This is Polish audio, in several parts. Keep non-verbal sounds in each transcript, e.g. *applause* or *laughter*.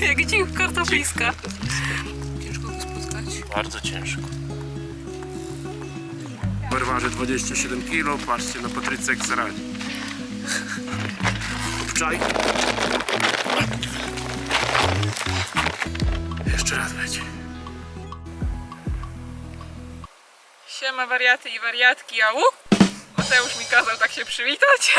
Jak dzik kartofliska. Ciężko go spotkać. Bardzo ciężko. Waży 27 kg, patrzcie na Patrycję jak zaradzi. Obczaj. Jeszcze raz leci. Siema wariaty i wariatki, au! Mateusz mi kazał tak się przywitać. *laughs*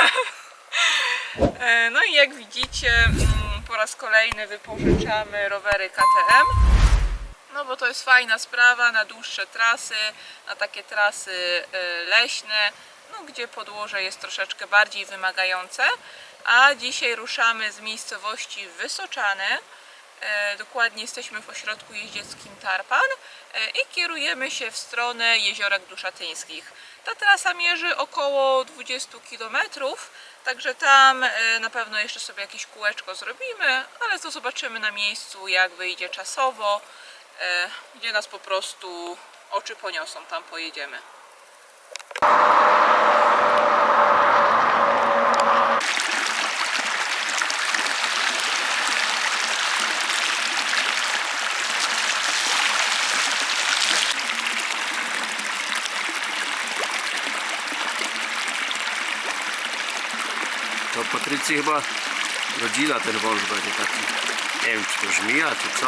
E, No i jak widzicie, mm, po raz kolejny wypożyczamy rowery KTM. No bo to jest fajna sprawa na dłuższe trasy, na takie trasy e, leśne, no gdzie podłoże jest troszeczkę bardziej wymagające. A dzisiaj ruszamy z miejscowości Wysoczany. E, Dokładnie jesteśmy w ośrodku jeździeckim Tarpan e, i kierujemy się w stronę jeziorek Duszatyńskich. Ta trasa mierzy około 20 km, także tam e, na pewno jeszcze sobie jakieś kółeczko zrobimy, ale to zobaczymy na miejscu jak wyjdzie czasowo, gdzie nas po prostu oczy poniosą, tam pojedziemy. To Patrycji chyba rodzina ten wąż będzie taki. Nie wiem czy to żmija czy co.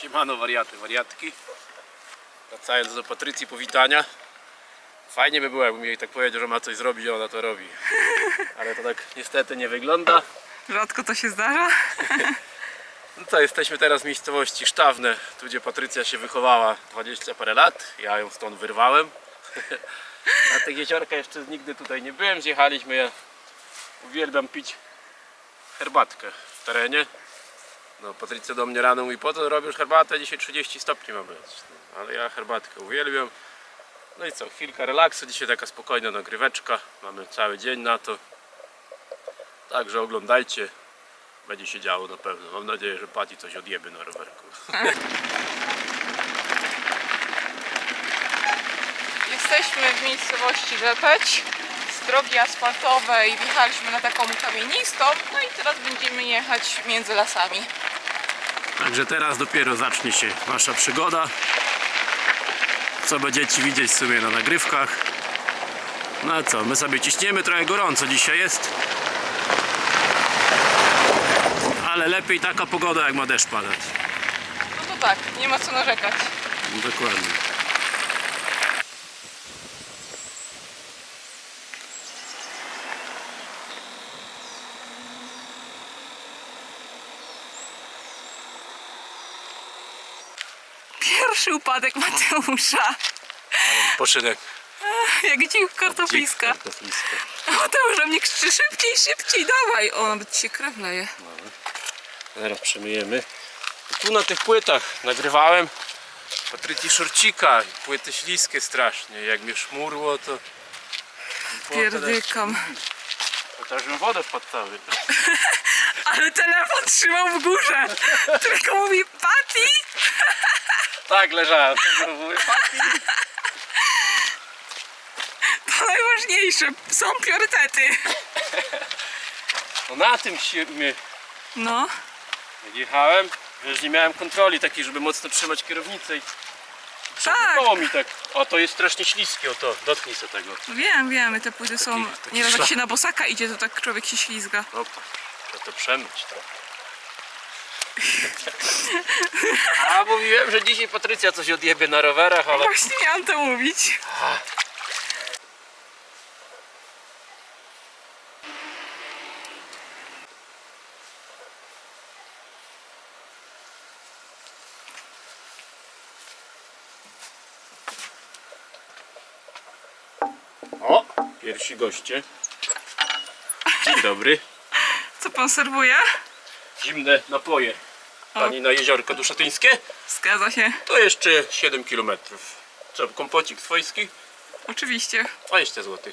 Siemano wariaty, wariatki. Wracając do Patrycji powitania. Fajnie by było, jakbym jej tak powiedział, że ma coś zrobić, a ona to robi. *laughs* Ale to tak niestety nie wygląda. Rzadko to się zdarza. *laughs* No to jesteśmy teraz w miejscowości Sztawne, tu gdzie Patrycja się wychowała 20 parę lat. Ja ją stąd wyrwałem. *laughs* Na tych jeziorka jeszcze nigdy tutaj nie byłem. Zjechaliśmy. Ja uwielbiam pić herbatkę w terenie. No, Patrycja do mnie rano mówi, po co robisz herbatę? Dzisiaj 30 stopni ma być. No, ale ja herbatkę uwielbiam. No i co, chwilka relaksu. Dzisiaj taka spokojna nagryweczka. Mamy cały dzień na to. Także oglądajcie. Będzie się działo na pewno. Mam nadzieję, że Pati coś odjeby na rowerku. *laughs* Jesteśmy w miejscowości Lepeć z drogi asfaltowej wjechaliśmy na taką kamienistą, no i teraz będziemy jechać między lasami. Także teraz dopiero zacznie się wasza przygoda. Co będziecie widzieć w sumie na nagrywkach. No a co, my sobie ciśniemy, trochę gorąco dzisiaj jest. Ale lepiej taka pogoda jak ma deszcz padać. No to tak, nie ma co narzekać. Dokładnie. Pierwszy upadek Mateusza. Poszedł jak Jak dzik kartofliska. Mateusz na mnie krzyczy szybciej, szybciej, dawaj. O, nawet ci się krew leje. Zaraz przemyjemy. Tu na tych płytach nagrywałem Patrycji Szorcika. i Płyty śliskie strasznie. Jak mnie szmurło, to... Pierdykam. Bym wodę wpadł cały. *laughs* Ale telefon trzymał w górze. Tylko mówi, Patty! *laughs* Tak, leżałem. Mówię, Pati. *laughs* To najważniejsze, są priorytety. No na tym się mnie No, jechałem. Wiesz, nie miałem kontroli takiej, żeby mocno trzymać kierownicę i tak. koło mi tak. O, to jest strasznie śliskie, o to, dotknij się tego. Wiem, wiem, te płyty są. Taki- taki Nie wiem, jak szlak. się na bosaka idzie, to tak człowiek się ślizga. No, to, to przemyć trochę. *laughs* A mówiłem, że dzisiaj Patrycja coś odjebie na rowerach, ale Właśnie miałam to mówić. O! Pierwsi goście. Dzień dobry. Co pan serwuje? Zimne napoje. Pani na jeziorko Duszatyńskie? Zgadza się. To jeszcze 7 km. Co, kompocik swojski? Oczywiście. 20 zł. *laughs*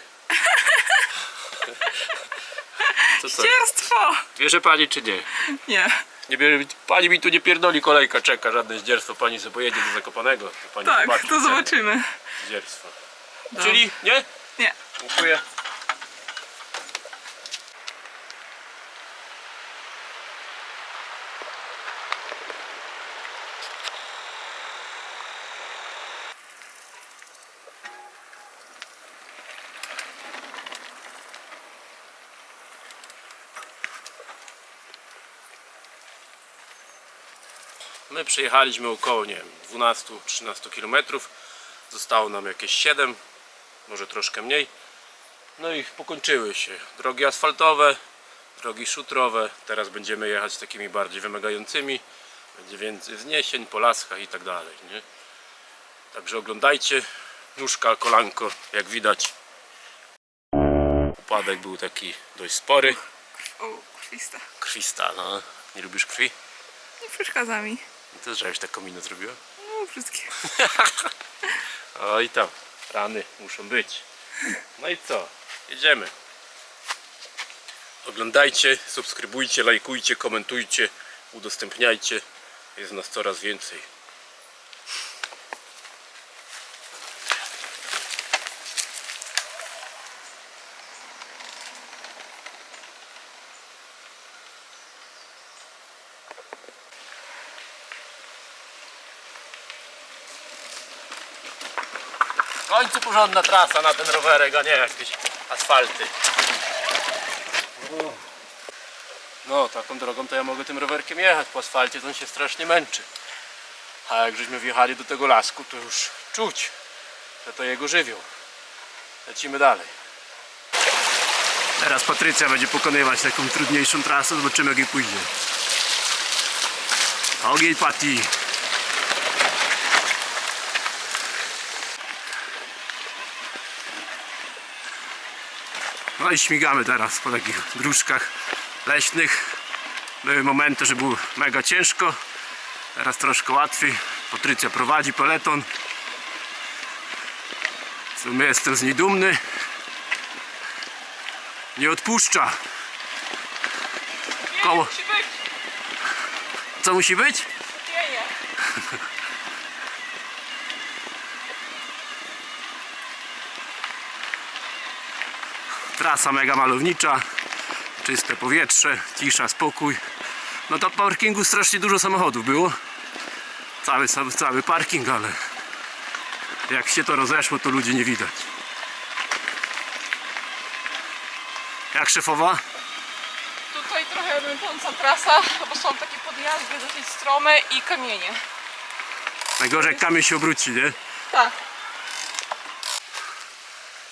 Co to? Ścierstwo! Wierzy pani czy nie? Nie. Nie bierze, pani mi tu nie pierdoli, kolejka czeka, żadne zdzierstwo, pani sobie pojedzie do Zakopanego. to Pani Tak, zobaczy to zobaczymy. Zdzierstwo. Dobra. Czyli nie? Nie. Dziękuję. My przejechaliśmy około, nie wiem, 12-13 km. Zostało nam jakieś 7, może troszkę mniej. No i pokończyły się drogi asfaltowe, drogi szutrowe. Teraz będziemy jechać takimi bardziej wymagającymi. Będzie więcej wzniesień po laskach i tak dalej. Nie? Także oglądajcie. Nóżka, kolanko, jak widać. Upadek był taki dość spory. O, krwista. Krwista, no. Nie lubisz krwi? Nie przeszkadza mi. Ty żeś taką minę zrobiła? No, wszystkie. *laughs* Oj tam, rany muszą być. No i co? Jedziemy. Oglądajcie, subskrybujcie, lajkujcie, komentujcie, udostępniajcie. Jest nas coraz więcej. W końcu porządna trasa na ten rowerek, a nie asfalty. No, taką drogą to ja mogę tym rowerkiem jechać. Po asfalcie to on się strasznie męczy. A jak żeśmy wjechali do tego lasku, to już czuć, że to jego żywioł. Lecimy dalej. Teraz Patrycja będzie pokonywać taką trudniejszą trasę, zobaczymy jak jej pójdzie. Ogień Pati. No i śmigamy teraz po takich dróżkach leśnych. Były momenty, że było mega ciężko. Teraz troszkę łatwiej. Patrycja prowadzi peleton. W sumie jestem z niej dumny. Nie odpuszcza. Koło. Co musi być? Trasa mega malownicza, czyste powietrze, cisza, spokój. No to parkingu strasznie dużo samochodów było. Cały, cały, cały parking, ale jak się to rozeszło, to ludzi nie widać. Jak szefowa? Tutaj trochę męcząca trasa, bo są takie podjazdy dosyć strome i kamienie. Najgorzej jak kamień się obróci, nie? Tak,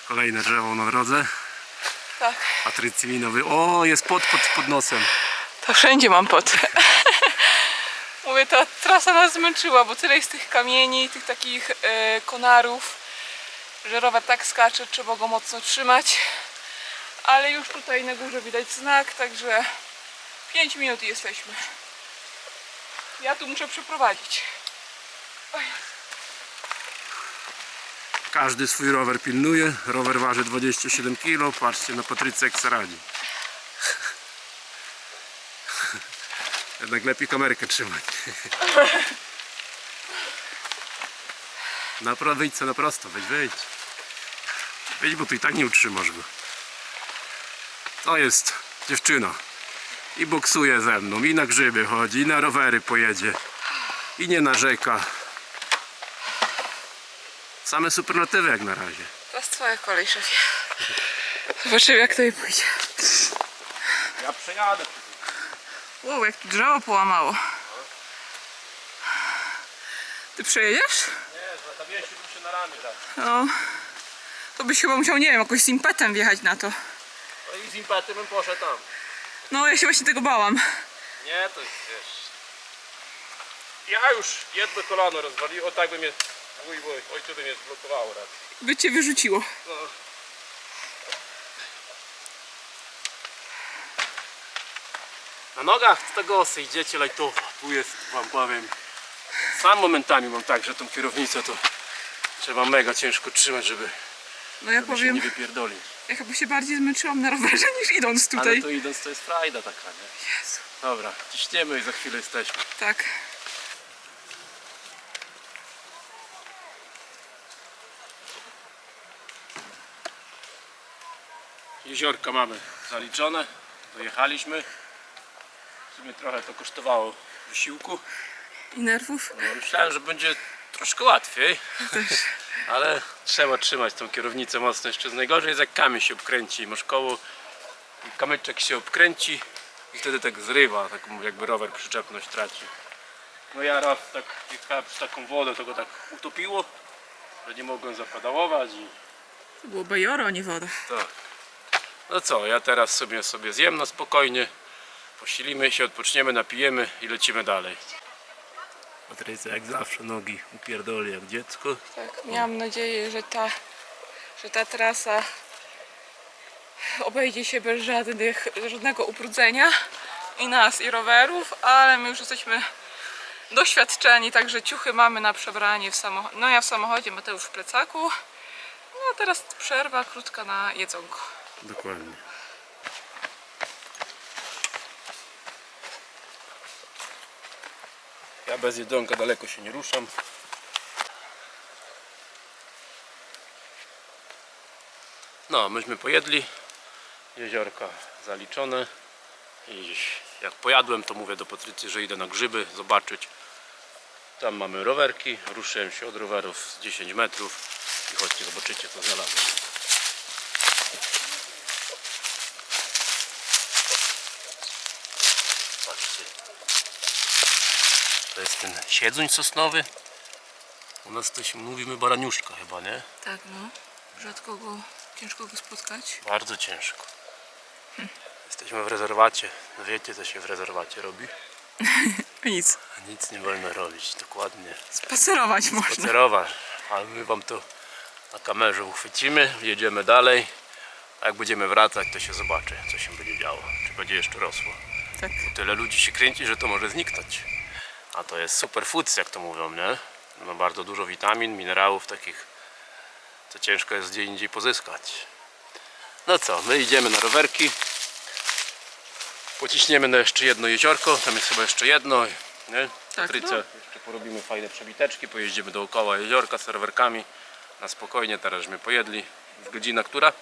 Kolejne drzewo na drodze. Tak. Patrycji minowy. O, jest pod, pod, pod nosem. To wszędzie mam pot. *laughs* Mówię, ta trasa nas zmęczyła, bo tyle jest tych kamieni, tych takich e, konarów, że rower tak skacze, trzeba go mocno trzymać. Ale już tutaj na górze widać znak, także 5 minut jesteśmy. Ja tu muszę przeprowadzić. Oj, Każdy swój rower pilnuje. Rower waży 27 kg. Patrzcie na Patrycję jak se radzi. *laughs* Jednak lepiej kamerkę trzymać. Naprawdę wyjdź co na prosto, wejdź, wejdź. Wejdź, bo tu i tak nie utrzymasz go. To jest dziewczyna. I boksuje ze mną, i na grzyby chodzi, i na rowery pojedzie. I nie narzeka. Same superlatywy jak na razie. teraz twoja kolej, szefie. Zobaczymy jak to jej pójdzie. Ja przejadę. Wow, jak tu drzewo połamało. Ty przejedziesz? Nie, zawiesiłbym się na ramię tak. No. To byś chyba musiał, nie wiem, jakoś z impetem wjechać na to. No i z impetem bym poszedł tam. No, ja się właśnie tego bałam. Nie, to jest wiesz. Ja już jedno kolano rozwaliłem, o tak by mnie mój, mój ojciec by mnie zblokowało raz. By cię wyrzuciło. No. Na nogach z tego osy idziecie lajtowo. Tu jest, wam powiem, sam momentami mam tak, że tą kierownicę to trzeba mega ciężko trzymać, żeby, No ja żeby się powiem, nie wypierdolić. Ja chyba się bardziej zmęczyłam na rowerze niż idąc tutaj. Ale tu idąc to jest frajda taka, nie? Jezu. Dobra, ciśniemy i za chwilę jesteśmy. Tak. Jeziorka mamy zaliczone, dojechaliśmy. W sumie trochę to kosztowało wysiłku. I nerwów No, myślałem, że będzie troszkę łatwiej, *laughs* ale trzeba trzymać tą kierownicę mocno. Jeszcze najgorzej jest jak kamień się obkręci. Masz koło i kamyczek się obkręci i wtedy tak zrywa, tak jakby rower przyczepność traci. No ja raz tak jechałem przez taką wodę, to go tak utopiło, że nie mogłem zapedałować i To było bajoro, a nie woda. tak. No co, ja teraz sobie sobie zjem na spokojnie, posilimy się, odpoczniemy, napijemy i lecimy dalej. Patrycja jak zawsze nogi upierdoli jak dziecko. Tak, miałam nadzieję, że ta, że ta trasa obejdzie się bez żadnych, żadnego ubrudzenia i nas, i rowerów, ale my już jesteśmy doświadczeni, także ciuchy mamy na przebranie w samochodzie. No ja w samochodzie, Mateusz w plecaku. No a teraz przerwa krótka na jedzonko. Dokładnie. Ja bez jedzonka daleko się nie ruszam. No, myśmy pojedli. Jeziorka zaliczone. I jak pojadłem, to mówię do Patrycji, że idę na grzyby zobaczyć. Tam mamy rowerki. Ruszyłem się od rowerów z 10 metrów. I chodźcie, zobaczycie co znalazłem. To jest ten siedzuń sosnowy. U nas to się mówimy baraniuszka chyba, nie? Tak, no. Rzadko go, ciężko go spotkać. Bardzo ciężko. Jesteśmy w rezerwacie. No Wiecie co się w rezerwacie robi? *laughs* Nic. A Nic nie wolno robić, dokładnie. Spacerować można. Spacerować. Ale my wam to na kamerze uchwycimy, jedziemy dalej. A jak będziemy wracać, to się zobaczy, co się będzie działo. Czy będzie jeszcze rosło. Tak. Bo tyle ludzi się kręci, że to może zniknąć. A to jest super foods, jak to mówią, nie? Ma bardzo dużo witamin, minerałów takich, co ciężko jest gdzie indziej pozyskać. No co, my idziemy na rowerki. Pociśniemy na jeszcze jedno jeziorko, tam jest chyba jeszcze jedno, nie? Patrycja, no. jeszcze porobimy fajne przebiteczki, pojeździmy dookoła jeziorka z rowerkami. Na spokojnie, teraz żeśmy pojedli. Jest godzina która?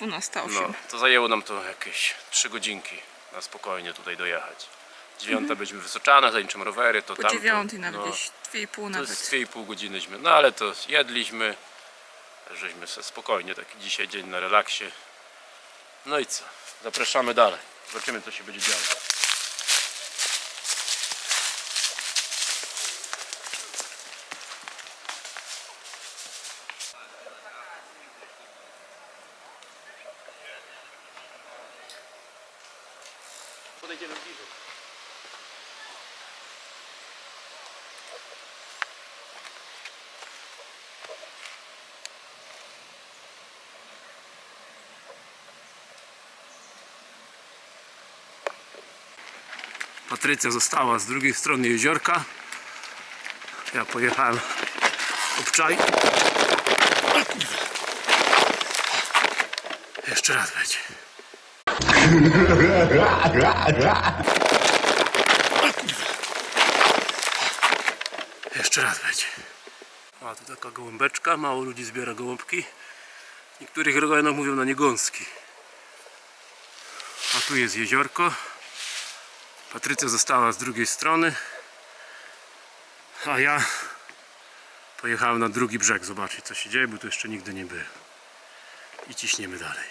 12.08. No, to zajęło nam to jakieś 3 godzinki na spokojnie tutaj dojechać. Dziewiąta byliśmy wysoczane, zaliczymy rowery, to Po tam. dziewiątej nawet no, gdzieś 2,5 To nawet. jest 2,5 godziny, no ale to jedliśmy, żeśmy sobie spokojnie, taki dzisiaj dzień na relaksie. No i co, zapraszamy dalej, zobaczymy co się będzie działo. Patrycja została z drugiej strony jeziorka. Ja pojechałem obczaj. Jeszcze raz będzie. Jeszcze raz będzie. A tu taka gołąbeczka, mało ludzi zbiera gołąbki. Niektórych regionach mówią na nie gąski. A tu jest jeziorko. Patrycja została z drugiej strony, a ja pojechałem na drugi brzeg zobaczyć co się dzieje, bo tu jeszcze nigdy nie byłem. I ciśniemy dalej.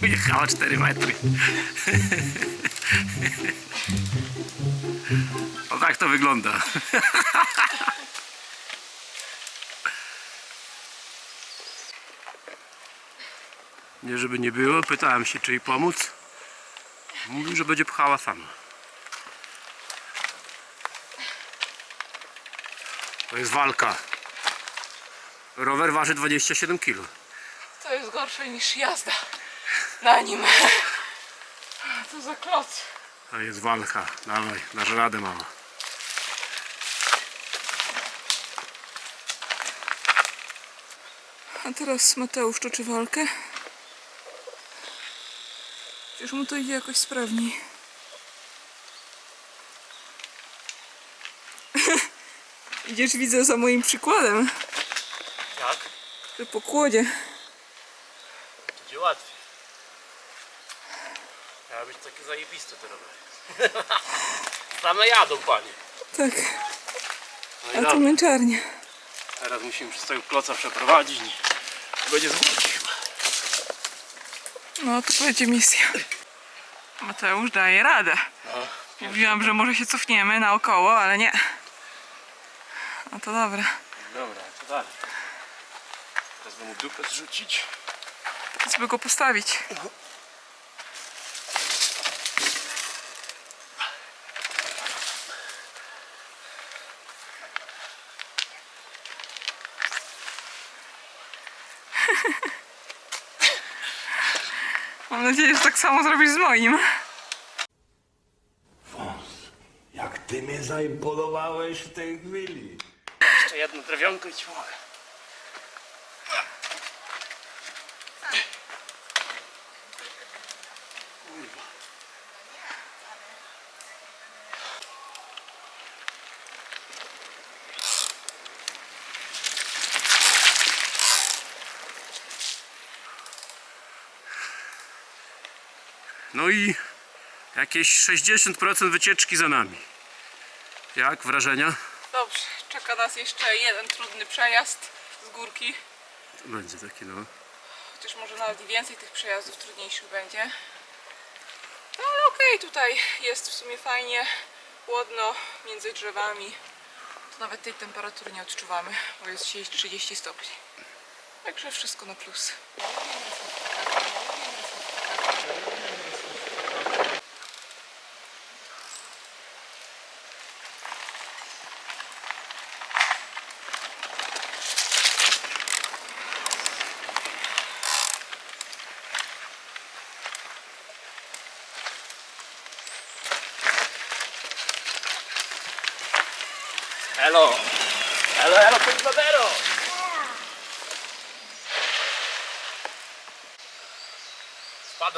*laughs* Ujechała 4 metry. *laughs* O tak to wygląda. Nie żeby nie było, pytałem się czy jej pomóc. Mówił, że będzie pchała sama. To jest walka. Rower waży 27 kg. To jest gorsze niż jazda. na nim. Co za kloc. A jest walka. Dawaj, dasz radę mama. A teraz Mateusz toczy walkę. Przecież mu to idzie jakoś sprawniej. *laughs* Idziesz, widzę, za moim przykładem. Jak? Że po kłodzie. Będzie łatwiej. Miała być takie zajebiste te rowery. *laughs* Same jadą panie. Tak, No a tu dobra. męczarnia. Teraz musimy przez tego kloca przeprowadzić. i Będzie chyba. No, to będzie misja. Mateusz daje radę. No, Mówiłam, że może się cofniemy naokoło, ale nie. No to dobra. dobra, co dalej? Teraz bym mu dupę zrzucić. Żeby go postawić. Mam nadzieję, że tak samo zrobisz z moim. Jak ty mnie zaimponowałeś w tej chwili. Jeszcze jedno drewionko i ci mogę. No i jakieś 60% wycieczki za nami. Jak wrażenia? Dobrze, czeka nas jeszcze jeden trudny przejazd z górki. To będzie taki no. Chociaż może nawet i więcej tych przejazdów trudniejszych będzie. No ale okej, tutaj jest w sumie fajnie, chłodno między drzewami. To nawet tej temperatury nie odczuwamy, bo jest dzisiaj 30 stopni. Także wszystko na plus.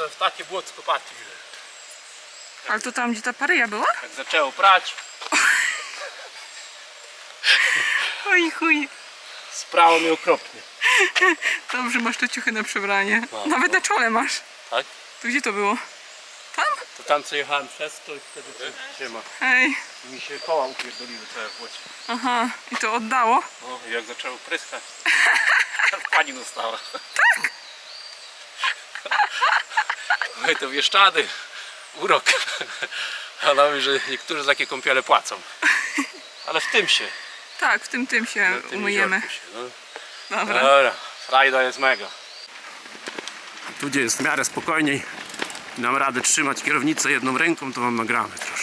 W takie błocko, patrzcie. Ale to tam, gdzie ta paryja była? Jak zaczęło prać, *laughs* Oj chuj. sprało mnie okropnie. Dobrze, masz te ciuchy na przebranie. No, Nawet no. na czole masz. Tak? To gdzie to było? Tam? To tam co jechałem przez to i wtedy się trzyma. Hej. Mi się koła upierdoliły całe w błocie. Aha, i to oddało? No i jak zaczęło pryskać, pani dostała. No i to Bieszczady, urok. Ale że niektórzy za takie kąpiele płacą. Ale w tym się. Tak, w tym tym się tym umyjemy. Się, no. Dobra. Dobra, frajda jest mega. Tu gdzie jest w miarę spokojniej nam radę trzymać kierownicę jedną ręką, to wam nagramy troszkę.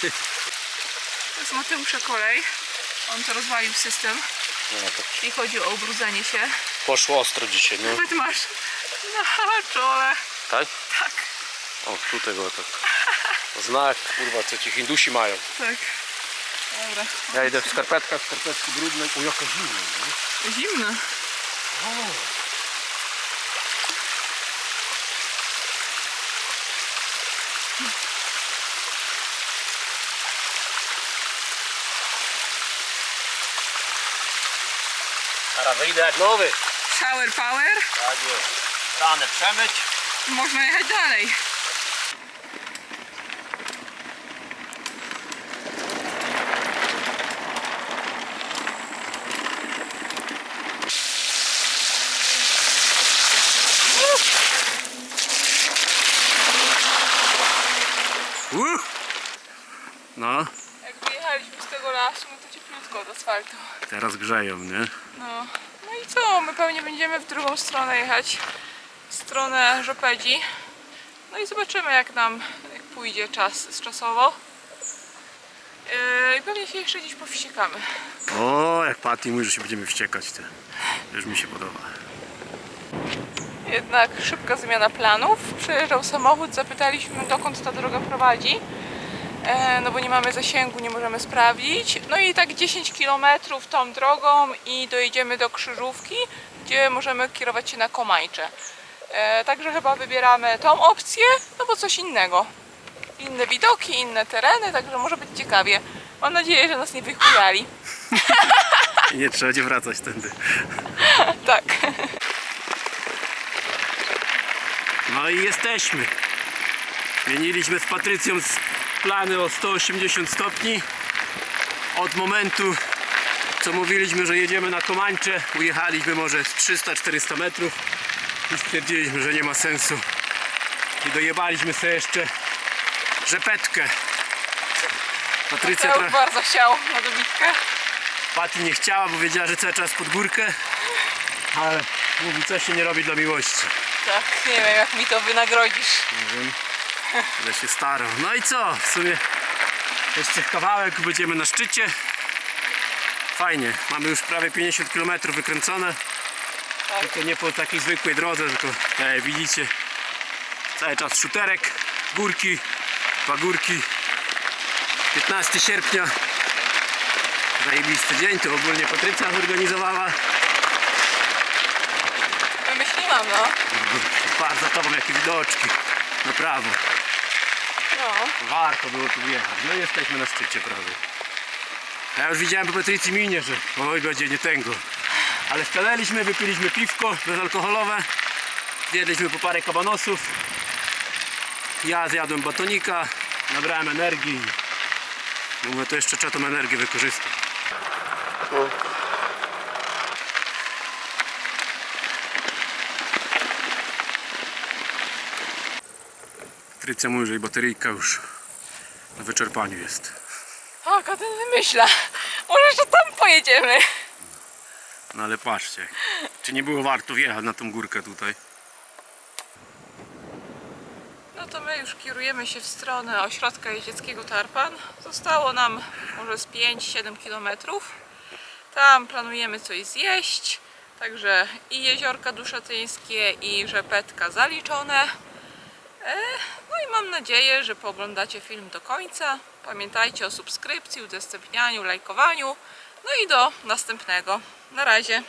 To jest Mateusza kolej. On to rozwalił system, No, jeśli chodzi o ubrudzenie się. poszło ostro dzisiaj, no. Nawet masz na czole. Tak? Tak, O, tutaj było tak. Znak, kurwa, co ci Hindusi mają. tak. Dobra. Ja idę w skarpetkach, skarpetki brudne. O, jaka zimna, no. Zimno. Teraz wyjdę jak nowy. Shower power. Tak jest. Ranę przemyć. można jechać dalej. Uh! No, Jak wyjechaliśmy z tego lasu, no to cieplutko od asfaltu. teraz grzeją, nie? Pewnie będziemy w drugą stronę jechać, w stronę Żopedzi. No i zobaczymy jak nam jak pójdzie czas czasowo. Yy, I pewnie się jeszcze gdzieś powściekamy. O, jak Patty mówi, że się będziemy wściekać, to już mi się podoba. Jednak szybka zmiana planów. Przejeżdżał samochód, zapytaliśmy dokąd ta droga prowadzi. E, no bo nie mamy zasięgu, nie możemy sprawdzić. No i tak 10 km tą drogą i dojedziemy do Krzyżówki, gdzie możemy kierować się na Komańcze. E, także chyba wybieramy tą opcję, no bo coś innego. Inne widoki, inne tereny, także może być ciekawie. Mam nadzieję, że nas nie wychujali. *laughs* Nie trzeba będzie wracać tędy. *laughs* tak. No i jesteśmy. Zmieniliśmy z Patrycją plany o 180 stopni. Od momentu, co mówiliśmy, że jedziemy na Komańcze, ujechaliśmy może z 300-400 metrów i stwierdziliśmy, że nie ma sensu. I dojebaliśmy sobie jeszcze rzepetkę. Patrycja tra- już bardzo chciał na dobitkę. Paty nie chciała, bo wiedziała, że cały czas pod górkę. Ale mówi, co się nie robi dla miłości. Tak, nie wiem jak mi to wynagrodzisz. Nie wiem, ale się starał. No i co? W sumie jeszcze kawałek będziemy na szczycie. Fajnie, mamy już prawie 50 km wykręcone. Tak. Tylko nie po takiej zwykłej drodze, tylko jak widzicie, cały czas szuterek, górki, pagórki. 15 sierpnia. Zajebisty dzień, to ogólnie Patrycja zorganizowała. Wymyśliłam, no. Bardzo tobą jakie widoczki. Na prawo. no. Warto było tu jechać. No jesteśmy na szczycie prawie. Ja już widziałem po Patrycji minie, że oj będzie nie tęgo. Ale stanęliśmy, wypiliśmy piwko bezalkoholowe. Zjedliśmy po parę kabanosów. Ja zjadłem batonika, nabrałem energii. Mówię, to jeszcze trzeba tą energię wykorzystać. Patrycja mówi, że bateryjka już na wyczerpaniu jest. A ten wymyśla. Może jeszcze tam pojedziemy. No ale patrzcie, czy nie było warto wjechać na tą górkę tutaj? No to my już kierujemy się w stronę ośrodka jeździeckiego Tarpan. Zostało nam może z 5-7 km. Tam planujemy coś zjeść. Także i jeziorka Duszatyńskie i Rzepetka zaliczone. E, No i mam nadzieję, że pooglądacie film do końca. Pamiętajcie o subskrypcji, udostępnianiu, lajkowaniu. No i do następnego. Na razie.